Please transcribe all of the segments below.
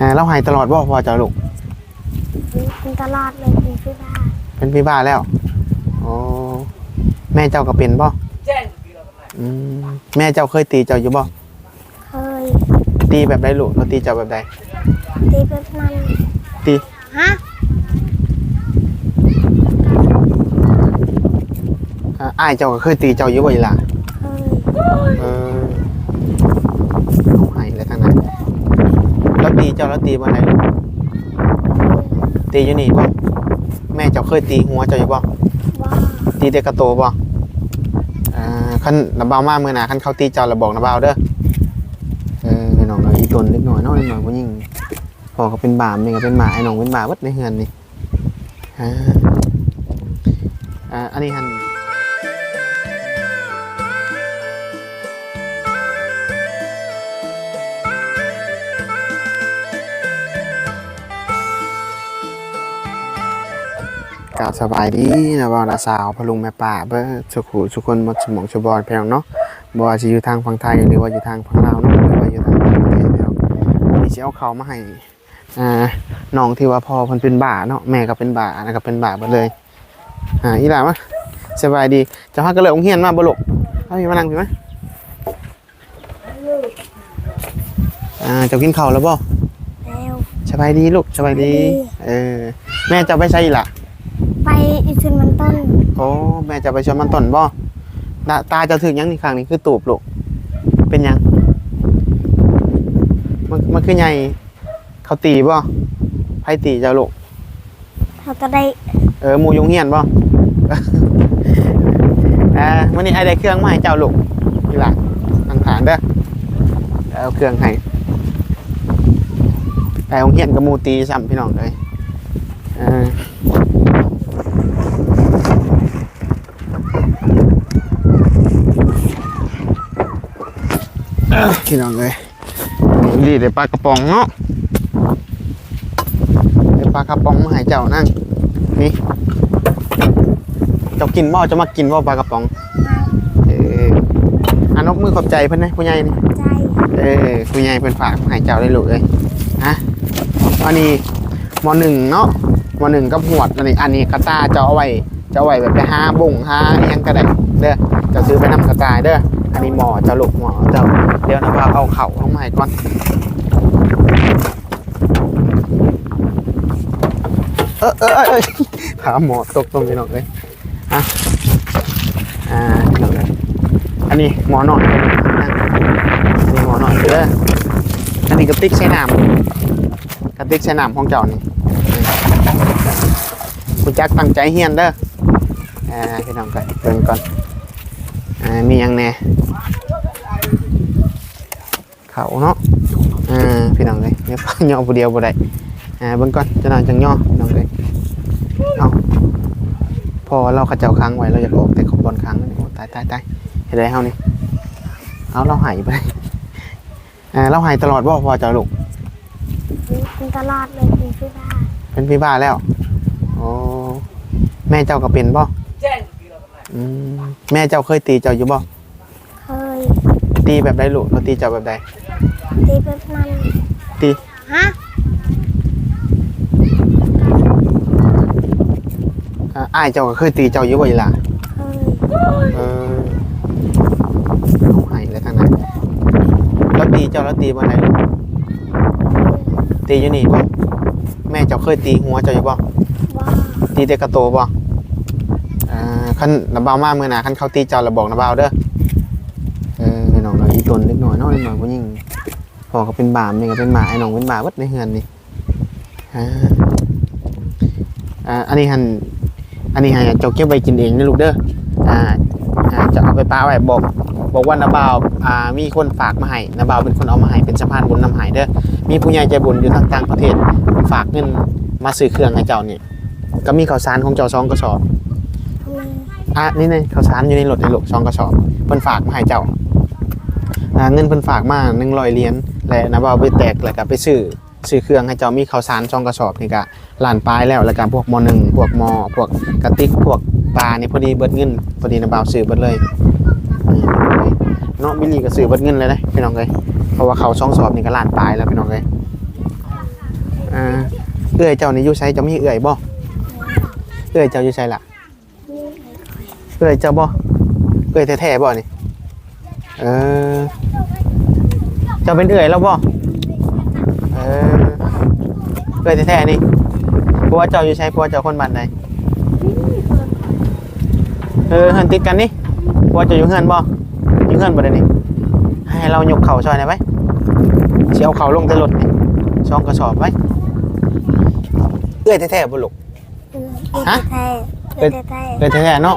อ่าเราใหายตลอดบ่พ่อเจ้าลูกเป็นตลอดเลยเป็นพี่บ้านเป็นพี่บ้าแล้วอ๋อแม่เจ้าก็เป็นบ่อืมแม่เจ้าเคยตีเจ้าอยู่บ่เคย ตีแบบใดลูกเราตีเจ้าแบบใดตีแบบนั้นตีฮะอ่าอ้ายเจ้าก็เคยตีเจ้าอยู่บ่อีหล่ะเคยเออเอาให้เลยทั้งนั้นแล้วตี เจ้าแล้วตีบ่ไหนลูกตีอยู่นี่บ่แม่เจ้าเคยตีหัวเจ้าอยู่บ่ว่าตีเด็กกระโตบ่อ่าคันระเบามามื้อหน้าคันเขาตีเจ้าระบอกระเบาเด้อเออพี่น้องเอาอีตนเล็กน้อยเน้อยหน่อยผู้หญิงพ่อก็เป็นบาแม่ก็เป็นหมาไอ้น้องเป็นบาเบิดในเฮือนนี่อ่าอ่าอันนี้หัน กราบสบายดีนะบ่าวนะสาวพะลุงแม่ป่าเบิ่สุขุสุคนหมดสมองชบอนพี่น้องเนาะบ่ว่าสิอยู่ทางฝั่งไทยหรือว่าอยู่ทางฝั่งลาวเนาะหรือว่าอยู่ทางต่างประเทศแล้ววันนี้สิเอาเขาวมาให้อ่าน้องที่ว่าพ่อเพิ่นเป็นบ้าเนาะแม่ก็เป็นบ้านะก็เป็นบ้าเบิดเลยอ่าอีหล่ะมาสบายดีเจ้าฮักก็เลยองเฮียนมาบ่ลูกเอาพี่มานั่งพี่มาอ่าเจ้ากินข้าวแล้วบ่แล้วสบายดีลูกสบายดีสบายดี เออ แม่จะไปใช่ล่ะ ไปอีซึนมันต้นโอ้แม่จะไปชวนมันต้นบ่ตาตาจะถึงยังนี่ข้างนี้คือตูบลูกเป็นหยังมันมันคือใหญ่เขาตีบ่ไผตีเจ้าลูกเขาก็ได้เออหมูยงเฮียนบ่อ่าวันนี้ไอได้เครื่องมาให้เจ้าลูกนี่ล่ะทางฐานเด้อเอาเครื่องให้ไปโรงเรียนกับหมูตีซ้ำพี่น้องเลยอ่า พี่น้องเลยดีเดี๋ยวปลากระป๋องเนาะเดี๋ยวปลากระป๋องมาให้เจ้านั่งนี่เจ้ากินบ่เจะมากินบ่ปลากระป๋อง เอออานกมือขอบใจเพิ่นนะผู้ใหญ่นี่ใจเออผู้ใหญ่เพิ่นฝากมาให้เจ้าได้ลูกเอ้ยฮะอันนี้มหนึ่งเนาะ มหนึ่งกับหวดอันนี้อันนี้กระตาเจ้าเอาไว้เจ้าเอาไว้แบบไปห้าบุ่งห้าอิหยังก็ได้เด้อจะซื้อไปนำกระตายเด้ออันนี้หมอเจ้าลูกหมอเจ้าเดี๋ยวนะพาเอาเข่าลงมาให้ก่อนเออเออเออเออขาหมอตกตรงนี้หน่อยเลยอะอ่าหน่อยเลยอันนี้หมอหน่อยนั่งอันนี้หมอหน่อยเด้ออันนี้กระติกใช้น้ำกระติกใช้น้ำของเจ้านี่ จักตั้งใจเฮียนเด้ออ่าพี่น้องก่อนเบิ่งก่อนอ่ามีหยังแน่เขาเนาะอ่าพี่น้องเลยเนี่ยฟังย่อผู้เดียวบ่ได้อ่าเบิ่งก่อนจะนอนจังย่อพี่น้องเลยเอาพอเราเขาเจ้าค้างไว้เราจะออกแต่ขบบอลค้างนี่โอ้ตายตายตายเห็นไรเฮานี่เอาเราหายไปอ่าเราหายตลอดบ่พอเจ้าลูกเป็นตลอดเลยเป็นพี่บ้านเป็นพี่บ้าแล้วโอ้ แม่เจ้าก็เป็นบ่อืมแม่เจ้าเคยตีเจ้าอยู่บ่เคยตีแบบใดลูกเราตีเจ้าแบบใดตีแบบนั้นตีฮะอ่าอ้ายเจ้าก็เคยตีเจ้าอยู่บ่อีหล่ะเคยเออเอาให้เลยทางนั้นแล้วตีเจ้าแล้วตีบ่ไหนลูกตีอยู่นี่บ่แม่เจ้าเคยตีหัวเจ้าอยู่บ่ว่าตีเด็กกระโตบ่อ่า คันระเบามากเมื่อนาคันเขาตีเจ้าระบอกระเบาเด้อเออพี่น้องเราอีตนเล็กน้อยน้อยหน่อยผู้หญิงพ่อก็เป็นบาแม่ก็เป็นหมาไอ้น้องเป็นบาเบิดในเฮือนนี่อ่าอันนี้หันอันนี้หันเจ้าเก็บไว้กินเองนะลูกเด้ออ่าจะเอาไปป้าไว้บอกบอกว่านาบาวอ่ามีคนฝากมาให้นาบาวเป็นคนเอามาให้เป็นสะพานบุญนำใหายเด้อมีผู้ใหญ่ใจบุญอยู่ทางต่างประเทศฝากเงินมาซื้อเครื่องให้เจ้านี่ก็มีข้าวสารของเจ้าซองกระสอบ อะนี่นี่ข้าวสารอยู่ในรถในรถซองกระสอบเพิ่นฝากมาให้เจ้าเงินเพิ่นฝากมาหนึ่งร้อยเหรียญและนะบ่าวไปแตกแล้วก็ไปซื้อซื้อเครื่องให้เจ้ามีข้าวสารซองกระสอบนี่ก็ล้านปลายแล้วแล้วก็พวกมหนึ่งพวกมพวกกระติกพวกปลานี่พอดีเบิดเงินพอดีนะบ่าวซื้อเบิดเลยเนาะบิลลี่ก็ซื้อเบิดเงินเลยนะพี่น้องเอ้ยเพราะว่าเขาซองสอบนี่ก็ล้านปลายแล้วพี่น้องเอ้ยเอื้อยเจ้านี่อยู่ไสเจะมีเอื้อยบ่เอื้อยเจ้าอยู่ไสล่ะ เอื้อยเจ้าบ่เอื้อยแท้ๆบ่นี่เออเจ้าเป็นเอื้อยแล้วบ่เออเอื้อยแท้ๆนี่เพราะว่าเจ้าอยู่ไสเพราะว่าเจ้าคนบ้านใดเออเฮือนติดกันนี่เพราะว่าเจ้าอยู่เฮือนบ่อยู่เฮือนบ่ได้นี่ให้เรายกเข่าช่วยหน่อยไหมสิเอาเข่าลงแต่รถนี่ช่องกระสอบไว้เอื้อยแท้ๆบ่ลูกฮะแท้แท้แท้เอื้อยแท้ๆเนาะ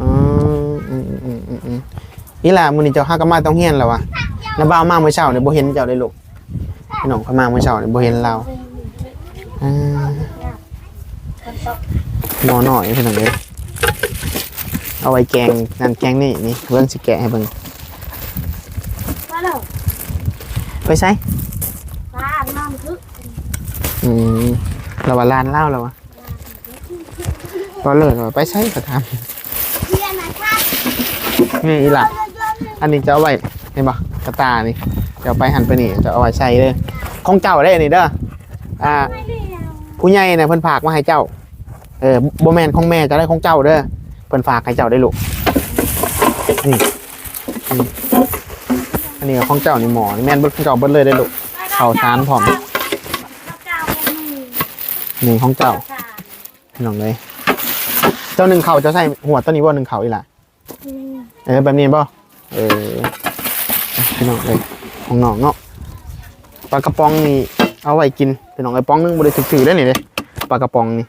อืมอืมอืมอืมอืม นี่ล่ะมื้อนี้เจ้าฮักก็มาต้องเฮียนแล้ววะแล้วบ่าวมาเมื่อเช้านี่บ่เห็นเจ้าเลยลูกพี่น้องเขามาเมื่อเช้านี่บ่เห็นเราอ่าหมอหน่อยพี่น้องเอ้ยเอาไว้แกงนั่นแกงนี่นี่เบิ่งสิแกะให้เบิ่งมาแล้วไปใช้ป้าน้ำทึกอืมเราว่าร้านเหล้าแล้ววะพอเลิกเราไปใช้ก็ทเรียนนะครับำนี่อีหล่ะ อันนี้จะเอาไว้เห็นปะกระตานี่จะเอาไปหันไปนี่จะเอาไว้ใช้เลยของเจ้าได้อันนี่เด้ออ่าผู้ใหญ่เนี่ยเพิ่นฝากมาให้เจ้า เออบแมนของแม่จะได้ของเจ้าเด้อเพิ่นฝากให้เจ้าได้ลูกนี่อันนี้ของเจ้านี่หมอนี่แม่นเบิดของเจ้าเบิดเลยได้ลูกเข้าวสารพร้อมนี่นี่ของเจ้าพี่น้องเลย เจ้าหนึ่งเข่าเจ้าใส่หัวตัวนี้บ่าหนึ่งเข่าอีหล่ะเออแบบนี้บ่ เออพี่น้องเลยของน้องเนาะปลากระป๋องนี่เอาไว้กินพี่น้องไอ้ป๋องหนึงบริสุทธิ์ถือได้นี่เลยปลากระป๋องนี่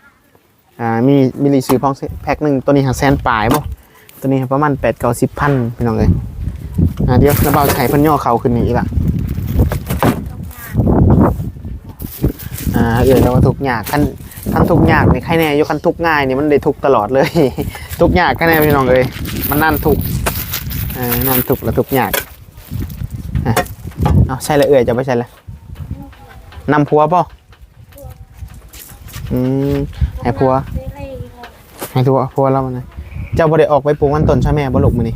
อ่ามีมีรีซื้อพองแพ็คหนึ่งตัวนี้หาแสนปลายบ่ตัวนี้ประมาณแปดเก้าสิบพันพี่น้องเลยอ่าเดี๋ยวน้าเบาใช้พิ่นย่อเขาขึ้นนี่ละอ่าเอื่อยแล้วว่าทุกยากคันคันทุกยากนี่ใครแน่ยกคันทุกง่ายนี่มันได้ทุกตลอดเลย ทุกยากแค่แน่พี่น้องเลยมันนั่นทุก นอนถูกแล้วทุกอย่างอะเอาใช่ละเอื่อยจะไม่ใช่ละนำผัวป่ะอืมให้ผัว ให้ผัวผัวเรามันนะเจ้าบ่ได้ออกไปปลูกมันต้นใช่ไหมบ่ลูกมือนี้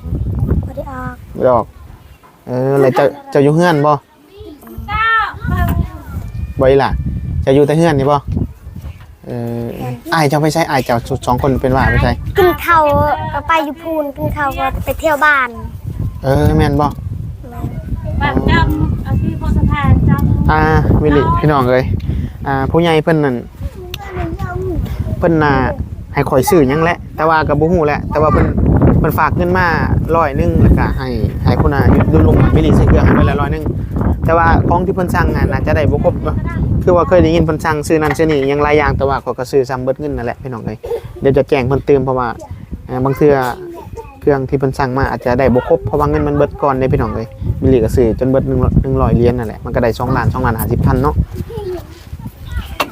พอได้ออกบ่ได้ออก เออแล้วเจ้าเจ้าอยู่เฮือนบ่บ่อีหล่ะเจ้าอยู่แต่เฮือนนี่บ่เอออ้เจ้าไปใช้อ้เจ้าสองคนเป็นว่าไปใช้กินข้าวก็ไปอยู่พูนกินข้าวก็ไปเที่ยวบ้าน เออแม่นบ่บัตรจำอาชีพโพสะพานจำอ่าวิลิพี่น้องเอ้ยอ่าผู้ใหญ่เพิ่นนั่นเพิ่นน่ะให้ข่อยซื้อหยังแหละแต่ว่าก็บ่ฮู้แหละแต่ว่าเพิ่นเพิ่นฝากเงินมาร้อยหนึงแล้วก็ให้ให้คนน่ะยุดลงมิลลิซื้อเครื่องให้ไปแล้วร้อยหนึงแต่ว่าของที่เพิ่นสั่งน่ะน่าจะได้บ่ครบเนาะคือว่าเคยได้ยินเพิ่นสั่งซื้อนั่นซื้อนี่ยังหลายอย่างแต่ว่าข้อยก็ซื้อซ้ำเบิดเงินนั่นแหละพี่น้องเอ้ยเดี๋ยวจะแจ้งเพิ่นเติมเพราะว่าเอ่อบางเทื่อ เครื่องที่เพิ่นสั่งมาอาจจะได้บ่ครบเพราะว่าเงินมันเบิดก่อนเด้พี่น้องเอ้ยมิลลิก็ซื้อจนเบิด100เหรียญนั่นแหละมันก็ได้2ล้าน2ล้าน50พันเนาะ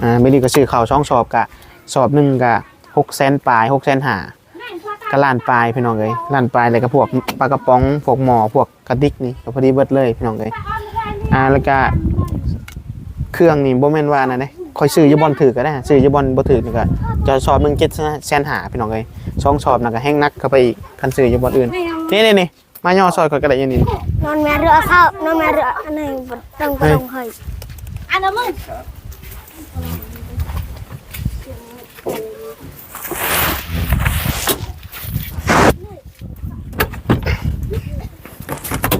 อ่ามิลลิก็ซื้อข้าวช่องสอบกะสอบหนึ่งก็หกแสนปลายหกแสนหาก็ล้านปลายพี่น้องเลยล้านปลายเลยก็พวกปลากระป๋องพวกหม้อพวกกระดิกนี่ก็พอดีเบิดเลยพี่น้องเลยอ่าแล้วก็เครื่องนี่บ่แม่นว่านะเด้คอยซื้ออยูบอลถือก็ได้ซื้ออยูบอลบ่ถือนี่ก็จะสอบหนึ่งเจ็ดแสนหาพี่น้องเลย ช่องสอบน่ะก็แห้งนักเข้าไปอีกคันซื้ออยูบอลอื่นนี่นี่นี่มาย่อซอยก็กระไดอยันนี่นอนแม่เรือเข้านอนแม่เรืออันไหนบ่ต้องไปลงเฮ้ยอันนั้นมึง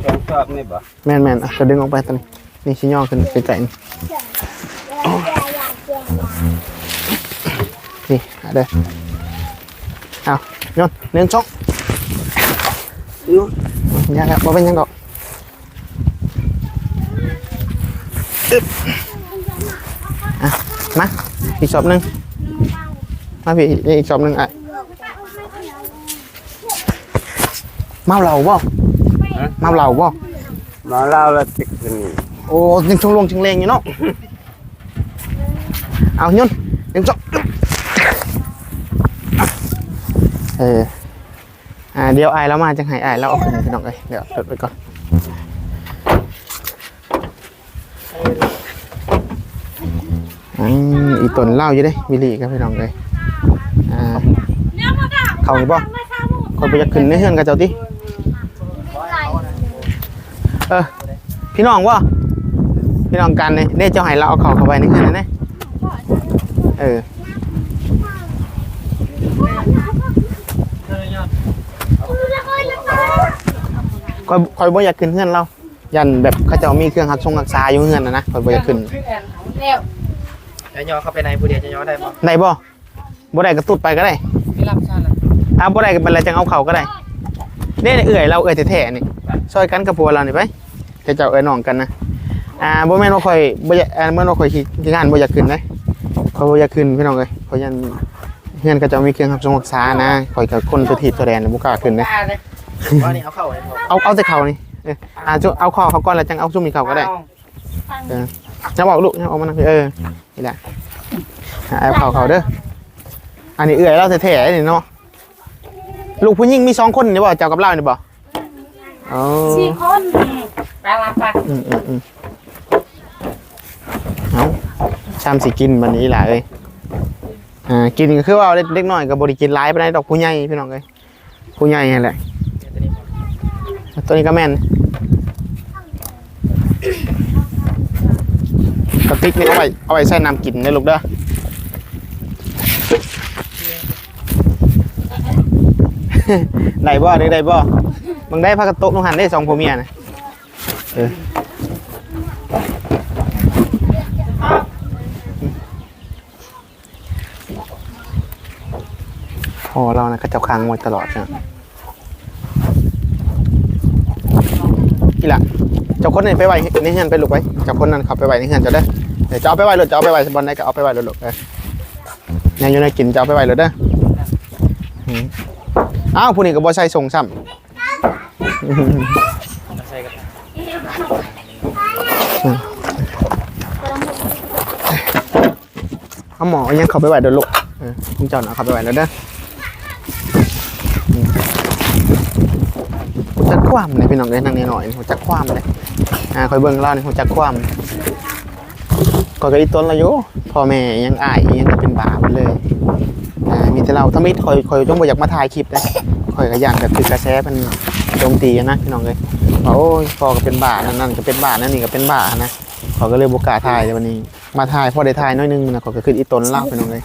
แกงชอบนี่บ่แม่นแม่นอะก็ดึงออกไปตอนนี้นี่ชิ้นย่อขึ้นไปไก่นี่นี่อะเด้อ เอาโยนเลี้ยงช่องยังครับบ่เป็นหยังดอกอึ๊บอะมาอีกชอบหนึ่งมาพี่อีกชอบหนึ่งอะเมาเหล้าบ่เมาเหล้าบ่มาเล่าแล้วติดกันนี่โอ้ยังชงลงชิงเลงอยู่เนาะเอายนยังชอบ เออ อ่าเดี๋ยวไอายแล้วมาจังให้ไอายแล้วเอาขึ้นพี่น้องเลยเดี๋ยวจดไว้ก่อนอืมอีตนเหล่าอยู่เด้วิลลี่ครับพี่น้องเลยอ่าเนี่ยมาด่าเขาอยู่บ่ไม่ทราคนไปจะขึ้นในเฮือนกับเจ้าติเออพี่น้องวะพี่น้องกันเนี่ยได้เจ้าให้เราเอาเขาเข้าไปในเฮือนนะเนี่ยเออ คอยคอยบ่อยากขึ้นเฮือนเรายันแบบเขาเจะมีเครื่องหัดทรงรักษาอยู่เฮือนนะนะคอยบ่อยากขึ้นจะย่อเข้าไปในผู้เดียวจะย่อได้บ่ได้บ่บ่ได้ก็ตุดไปก็ได้ไม่รับซ่านะถ้าบ่ได้ก็เป็นไรจังเอาเขาก็ได้เด้เอื่อยเราเอื่อยแท้ๆนี่ซอยกันกับผัวเรานี่ไปเดี๋ยวเจ้าเอ้ยน้องกันนะอ่าบ่แม่นว่าข่อยบ่อยากอ่าบ่แม่นว่าข่อยขี้ขี้งานบ่อยากขึ้นเลยข่อยบ่อยากขึ้นพี่น้องเอ้ยข่อยยันเฮือนก็จะมีเครื่องรับทรงรักษานะข่อยก็คนตัวถีบตัวแดนบ่กล้าขึ้นเลยได้เลย ว่านี่เอาเข้าเลยเอาเอาแต่เขานี่เอออ่าจุเอาคอเขาก่อนแล้วจังเอาซุ่มนี่เขาก็ได้เออจะบอกลูกจะเอามานั่งเออนี่แหละอ่าเอาเขาเขาเด้ออันนี้เอื่อยเราแท้ๆนี่เนาะลูกผู้หญิงมีสองคนนี่บ่เจ้ากับเรานี่บ่อ๋อสี่คนไปรับไปอืมอืมอืมเอาชามสิกินวันนี้ล่ะเอ้ยอ่ากินก็คือว่าเล็กเล็กน้อยก็บ่ได้กินหลายปานใดดอกผู้ใหญ่พี่น้องเอ้ยผู้ใหญ่นั่นแหละ ตัวนี้ก็แม่นกระติกนี่เอาไว้เอาไว้ใส่น้ำกินได้ลูกเด้อได้บ่ได้ได้บ่มึงได้พักกระโต๊ะลงหันได้สองผัวเมียนะเออพอเรานะก็เจ้าค้างมวยตลอดนะ อีหละเจ้าคนนี่ไปไว้ในเฮือนไปลูกไว้เจ้าคนนั้นขับไปไว้ในเฮือนเจ้าเด้อเดี๋ยวจะเอาไปไว้รถจะเอาไปไว้บอลได้ก็เอาไปไว้รถลูกเออเนี่ยอยู่ในกินจะเอาไปไว้รถเด้ออืมอ้าวผู้นี้ก็บ่ใส่ส่งซ้ำเอาหมอยังเข้าไปไว้เด้อลูกคุณเจ้าน่ะเข้าไปไว้รถเด้ออืมหัว จักความเลยพี่น้องเอ้ยนั่งนี่หน่อยหัวจักความเลยอ่าคอยเบิ่งเล่านี่หัวจักความก็กอีต้นละอยู่พ่อแม่ยังอายยังเป็นบาปไปเลยอ่ามีแต่เราถ้ามิดคอยคอยจงบ่อยากมาถ่ายคลิปนะคอยก็ย่านแบบคือกระแสมันโจมตีอะนะพี่น้องเลยว่าโอ้ยพ่อก็เป็นบานั่นนั่นก็เป็นบานั่นนี่ก็เป็นบานะขอยก็เลยบ่กล้าถ่ายในวันนี้ มาถ่ายพ่อได้ถ่ายน้อยนึงนะขอยก็ขึ้นอีต้นเล่าพี่น้องเลย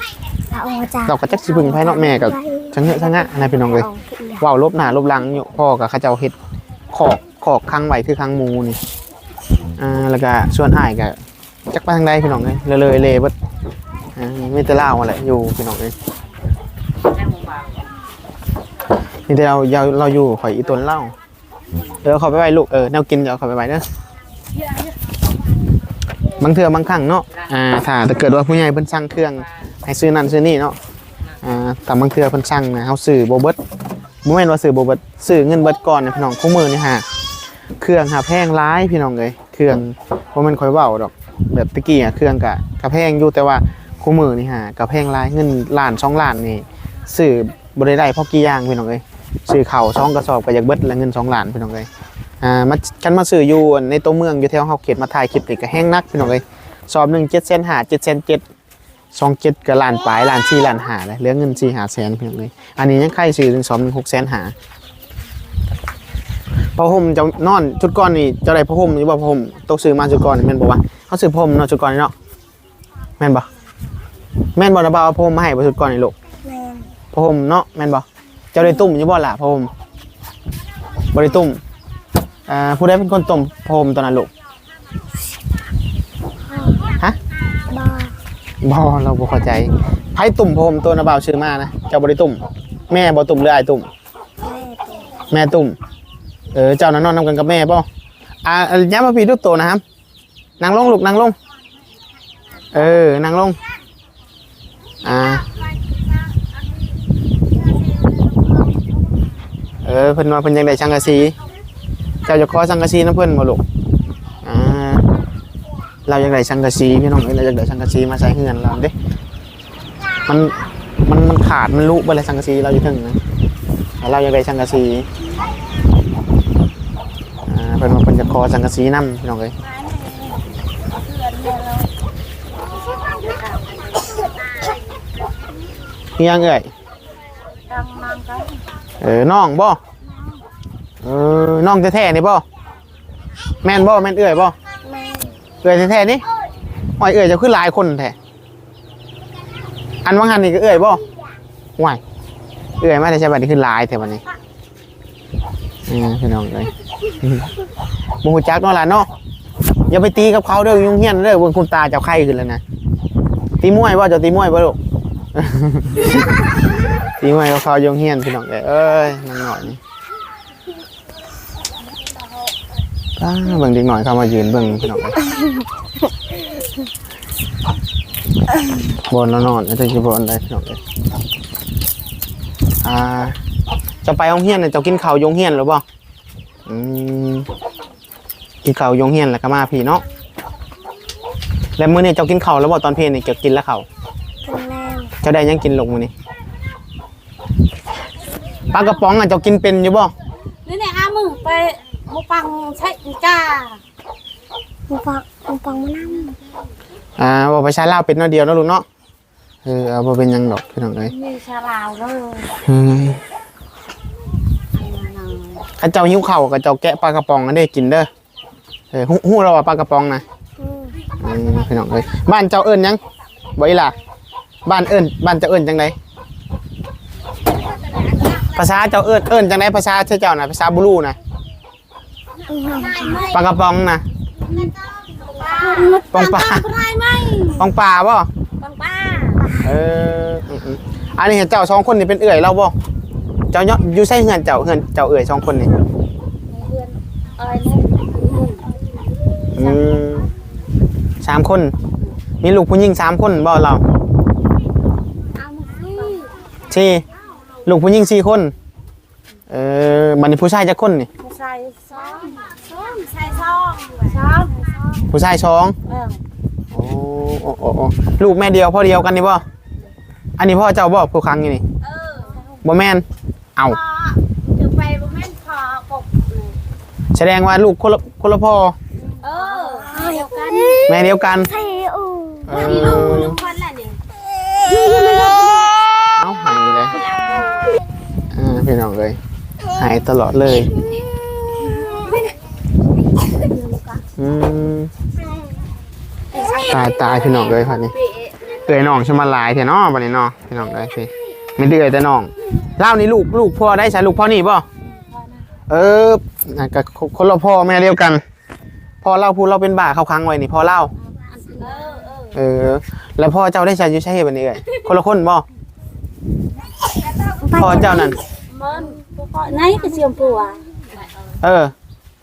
เราเอามาจากเราก็จักสิพึ่งไผเนาะแม่ก็ชังเหอะชังงะนะพี่น้องเลยเอาขึ้นแล้ วว้าวลบหน้าลบหลังอยู่พ่อกับข้าเจ้าเฮ็ดขอกขอกค้างไว้คือค้างมูนี่อ่าแล้วก็ส่วนอ้ายก็จักไปทางใดพี่น้องเอ้ยเลยเลยเลยเบิดอ่ามีแต่เล่าอะไรอยู่พี่น้องเอ้ยมีแต่เราเราเราอยู่ข่อยอีตนเล่าเออเขาไปไว้ลูกเออแนวกินเดี๋ยวขาไปไว้เด้อบางเทื่อบางครั้งเนาะอ่าถ้าถ้าเกิดว่าผู้ใหญ่เพิ่นสั่งเครื่องให้ซื้อนั่นซื้อนี่เนาะอ่าแต่บางเทื่อเพิ่นสั่งนะเฮาซื้อบ่เบิด บ่แม่นว่าซื้อบ่เบิดซื้อเงินเบิดก่อนนะพี่น้องคู่มือนี่ฮะเครื่องหาแพงหลายพี่น้องเอ้ยเครื่องบ่แม่นค่อยเว้าดอก แบบตะกี้อะเครื่องกะกะแพงอยู่แต่ว่าคู่มือนี่ฮะกะแพงหลายเงินล้าน2ล้านนี่ซื้อบ่ได้ได้พราะกี่อย่างพี่น้องเอ้ยซื้อเข้าวซองกระสอบก็อยากเบิดแล้วเงิน2ล้านพี่น้องเอ้ยอ่ามากันมาซื้ออยู่ในตัวเมืองอยู่แถวเฮาเขตมาถ่ายคลิปนี่ก็แห้งนักพี่น้องเอ้ยสอบหนึ่ง7เซน5 7เจ็ดเซน7 สองเจ็ดกับล้านปลายล้านสี่ล้านหาเลยเหลือเงินสี่หาแสนเพียงเลยอันนี้ยังใครซื้อถึงสองถึงหกแสนหาพอห่มจะนอนชุดก้อนนี่เจะได้พอห่มหรือว่าพอห่มตกซื้อมาชุดก้อนนี่แม่นบอกว่าเขาซื้อพอห่มเนาะชุดก้อนนี่เนาะแม่นบ่แม่นบ่นะบ่าวเอาพอห่มมาให้บ่ชุดก้อนนี่ลูกแม่นพอห่มเนาะแม่นบ่เจ้าได้ตุ่มอยู่บ่ล่ะพอห่มบ่ได้ตุ่มอ่าผู้ใดเป็นคนตุ่มพอห่มตอนนั้นลูกฮะ บอเราบ่เข้าใจไผตุ่มพอห่มตัวนะบ่าวซื้อมานะเจ้าบ่ได้ตุ่ม แม่บ่ตุ่มหรือไอตุ่ม แม่ตุ่ม เออเจ้านั้นนอนนำกันกับแม่ป่ะอ่าย้ำมาพี่ทุกตัวนะครับนั่งลงลูกนั่งลง เออนั่งลง อ่า เออเพิ่นว่าเพิ่นยังได้ชังกะสี เจ้าจะขอชังกะสีน้ำเพิ่นบ่ลูก เราอยากได้ชังกะสีพี่น้องเอ้ยเราอยากได้ชังกะสีมาใส่เฮือนเราเด้มันมันมันขาดมันลุไปเลยชังกะสีเราอยู่ถึงนะแล้วเราอยากได้ชังกะสีอ่าเป็นว่าเป็นจะคอสังกะสีน้ำพี่น้องเลยมียงเอ่ยดังมังกันเออน้องบ่เออน้องแท้ๆนี่บ่แม่นบ่แม่นเอ่ยบ่ เอ่ยแท้ๆนี่อ้อยเอ่ยจะขึ้นหลายคนแท้อันว่างหันนี่ก็เอื้อยบ่ห่วยเอื้อยมาแต่ใช่บัดนี้คือหลายแต่บัดนี้อืมพี่น้องเลยบ่ฮู้จักเนาะล่ะเนาะอย่าไปตีกับเขาเด้อยุ่งเฮียนเด้อเบิ่งคุณตาเจ้าไข้ขึ้นแล้วนะตีมวยบ่เจ้าตีมวยบ่ลูกตีมวยกับเขายุ่งเฮียนพี่น้องเอ้ยเอ้ยนางหน่อยนี่ ป้าเบิ่งเด็กหน่อยเข้ามายืนเบิ่งพี่น้องเอ้ยบนแล้วนอนแล้วจะสิบนได้พี่น้องเอ้ยอ่าจะไปโรงเรียนน่ะเจ้ากินข้าวโรงเรียนหรือบ่อืมกินข้าวยงเฮียนแล้วก็มาพี่เนาะแล้วมื้อนี้เจ้ากินข้าวแล้วบ่ตอนเพลนี่เจ้ากินแล้วข้าวกินแล้วเจ้าได้หยังกินลงมื้อนี้ปลากระป๋องอะเจ้ากินเป็นอยู่บ่นี่เนี่ยอามึงไป บุปังใช้จ้ามึงฟังมึงฟังมานั่งอ่าบ่ไปใช้ลาวเป็นเนาะเดียวเนาะลูกเนาะเออเอาบ่เป็นหยังดอกพี่น้องเอ้ยมีชาลาวเลยเฮ้ยข้าเจ้าหิวข้าวก็เจ้าแกะปลากระป๋องอันนี้กินเด้อเออฮู้ฮู้แล้วว่าปลากระป๋องนะอืมอืมพี่น้องเอ้ยบ้านเจ้าเอิ้นหยังบ่อีหล่ะบ้านเอิ้นบ้านเจ้าเอิ้นจังไดภาษาเจ้าเอิ้นเอิ้นจังไดภาษาเจ้าน่ะภาษาบุรูน่ะอืม ปลากระป๋องน่ะปองปลาได้ไหมปองปลาบ่ปังป้าเอออืมอืมอันนี้เห็นเจ้าสองคนนี่เป็นเอื้อยเราบ่เจ้าเนาะอยู่ใส่เฮือนเจ้าเฮือนเจ้าเอื้อยสองคนนี่เพื่อนเอ้ยนี่อืมสามคน มีลูกผู้หญิงสามคนบ่เราเอามาสิสี่ลูกผู้หญิงสี่คน เออบัดนี้ผู้ชายจักคนนี่ใส่ ซองซองใส่ซองซองผู้ชายสองเออโอ้โอ้โอ้โอ้ลูกแม่เดียวพ่อเดียวกันนี่บ่อันนี้พ่อเจ้าบ่ผู้ครั้งนี่นี่เออบ่แม่นเอ้าพอถึงไปบ่แม่นพอกบเลยแสดงว่าลูกคนละคนละพ่อเออเดียวกันแม่เดียวกันใช่อูเอมีลูกอลูกคนแหละนี่เอ้าหายเลยอ่าพี่น้องเลยหายตลอดเลย อืมตายตายพี่น้องเลยพันนี้เอ้ยน้องชมาหลายเถอะเนาะบัดนี้เนาะพี่น้องเลยพี่ไม่ได้เอ้ยแต่น้องเล่านี่ลูกลูกพ่อได้ใช่ลูกพ่อนี่ป่ะเออน่ะก็คนละพ่อแม่เดียวกันพ่อเล่าพูดเราเป็นบ้าเข้าครั้งไว้นี่พ่อเล่าเออเออเออ แล้วพ่อเจ้าได้ใช้อยู่ใช้เหตุบันนี้เลยคนละคนบ่พ่อเจ้านั่นมันพอไหนก็เสียมปัวเออ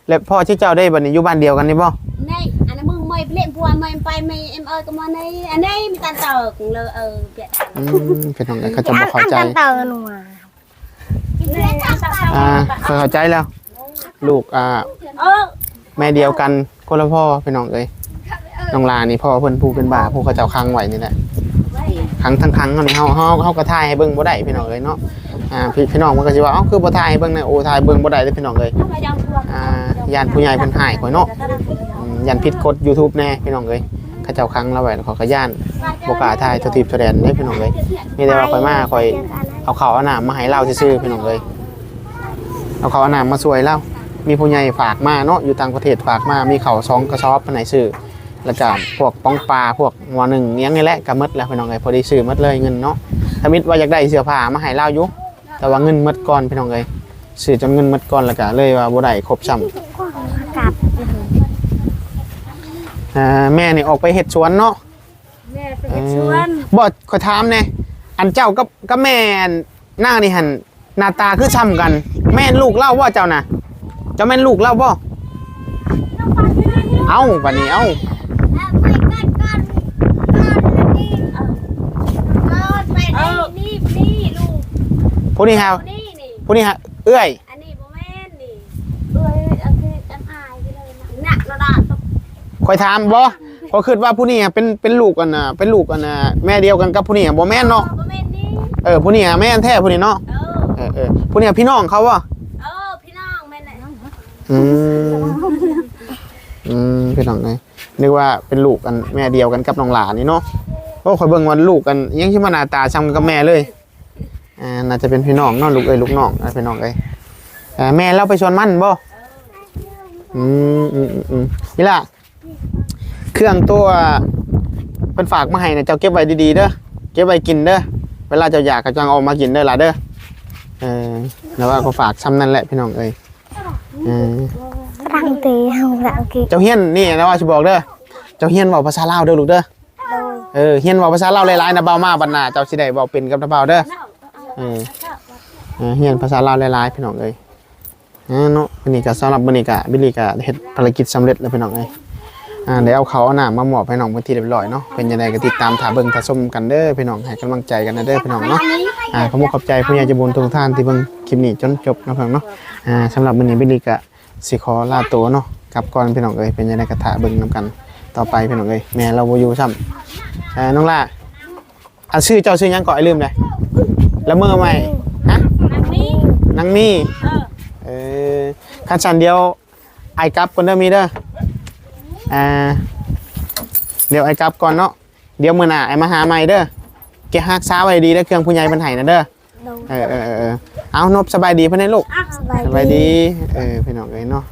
แล้วพ่อที่เจ้าได้บันนี้อยู่บ้านเดียวกันนี่บ่ này anh ấy mừng mày lên bùa mày bay mày em ơi come on đây anh ấy mi tan tờ cũng lơ ờ vậy อืมเป็นของเขาจะอับ่นเข้าอันใจกันเตอร์หนูอะ này ăn sao sao อ่าเข้าใจแล้ว ลูกอ่า ơ แม่เดียวกันคนละพ่อพี่น้องเลยน้องลานี่พ่อเพิ่นผู้เป็นบ้าผู้เขาเจ้าค้างไว้นี่แหละค้างทั้งค้างเฮานี่เฮาเฮาเฮาก็ถ่ายให้เบิ่งบ่ได้พี่น้องเลยเนาะอ่าพี่พี่น้องมันก็สิว่าเอ้าคือบ่ถ่ายให้เบิ่งในโอ้ถ่ายเบิ่งบ่ได้เด้อพี่น้องเลย không phải dòng bùa อ่า ญาติผู้ใหญ่เพิ่นหายข่อยเนาะอืมยันพิษกด YouTube แน่พี่น้องเลยเข้าเจ้าครั้งละไว้แล้วเขอขย่านบกล้าถ่ายตัวทีบตัวแดนได้พี่น้องเลยมีแต่ว่าคอยมาคอยเอาเขาวเอาหนามมาให้เล่าซื่อๆพี่น้องเลยเอาเขาวเอาหนามมาสวยเล่ามีผู้ใหญ่ฝากมาเนาะอยู่ต่างประเทศฝากมามีเขาวสองกระสอบปานไหนซื้อแล้วก็พวกป้องปลาพวกหัวหนึ่งเลี้ยงนี่แหละกระมดแล้วพี่น้องเลยพอดีซื้อหมดเลยเงินเนาะถ้ามิดว่าอยากได้เสื้อผ้ามาให้เล่าอยู่แต่ว่าเงินหมดก่อนพี่น้องเลยซื้อจนเงินหมดก่อนแล้วก็เลยว่าบ่ได้ครบซ้ำ กลับ อ่าแม่นี่ออกไปเห็ดสวนเนาะ nè phải hết xuân บ่ขอถามแน่อันเจ้ากับกับแม่นางนี่หันหน้าตาคือซ้ำกัน แม่นลูกเล่าว่าเจ้าน่ะ เจ้าแม่นลูกเล่าบ่เอ้าบัดนี้เอ้า ờ đi đi luôn ผู้นี้ฮะ đi nè ผู้นี้ฮะเอื้อย anh đi คอยถามบ่เพราะคิดว่าผู้นี้ฮะเป็นเป็นลูกกันน่ะเป็นลูกกันน่ะแม่เดียวกันกับผู้นี้ฮะบ่แม่นเนาะ bố men đi เออผู้นี้ฮะแม่นแท้ผู้นี้เนาะ ờ เออเออผู้นี้ฮะพี่น้องเขาบ่ ờ พี่น้องแม่ไหนอืมอืมพี่น้องเลยนึกว่าเป็นลูกกันแม่เดียวกันกับน้องหลานนี่เนาะโอ้คอยเบิ่งวันลูกกันยังที่มาหน้าตาซ้ำกันกับแม่เลยอ่าน่าจะเป็นพี่น้องเนาะลูกเอ้ยลูกน้องอะพี่น้องเอ้ยอ่าแม่เราไปชวนมันบ่อืมอืมอืมอืมนี่ล่ะ เครื่องตัวเป็นฝากมาให้นะเจ้าเก็บไว้ดีๆเด้อเก็บไว้กินเด้อเวลาเจ้าอยากก็จังเอามากินเด้อล่ะเด้อเออแล้วว่าก็ฝากซ้ำนั่นแหละพี่น้องเอ้ยเออรังตีเฮารังกีเจ้าเฮียนนี่นะว่าสิบอกเด้อเจ้าเฮียนเว้าภาษาลาวเด้อลูกเด้อโดยเออเฮียนเว้าภาษาลาวหลายๆนะเบามาบัดหน้าเจ้าสิได้เว้าเป็นกับตาเบาเด้อเออเออเฮียนภาษาลาวหลายๆพี่น้องเอ้ยอ่าเนาะวันนี้ก็สำหรับวันนี้ก็บิลลี่ก็เฮ็ดภารกิจสำเร็จแล้วพี่น้องเอ้ย อ่าเดี๋ยวเอาเขาวเอาน้ำมามอบให้น้องเพิ่นที่เรียบร้อยเนาะเป็นยังไงก็ติดตามถาเบิ่งถาชมกันเด้อพี่น้องให้กำลังใจกันนะเด้อพี่น้องเนาะอ่าขอบคุณขอบใจผู้ใหญ่ใจบุญทุกท่านที่เบิ่งคลิปนี้จนจบเนาะพี่น้องเนาะอ่าสำหรับวันนี้บิลลี่ก็สิขอลาตัวเนาะกลับก่อนพี่น้องเอ้ยเป็นยังไงก็ถาเบิ่งนํกัน ต่อไปพี่น้องเอ้ยแม่เราบ่อยู่ซ้ำเออน้องล่าอะชื่อเจ้าชื่อหยังก่อนไอ้ลืมเลยแล้วเมื่อไหร่ฮะนางนี่เออขั้นสันเดียวไอ้กลับก่อนเด้อมีเด้อ อ่า เดี๋ยวไอ้กลับก่อนเนาะ เดี๋ยวมื้อหน้าไอ้มาหาใหม่เด้อเก็บฮักษาไว้ดีเด้อเครื่องผู้ใหญ่บรรไห้นะเด้อโดยเออเออเออเอานบสบายดีเพื่อนให้ลูกสบายสบายดี เออพี่น้องเอ้ยเนาะ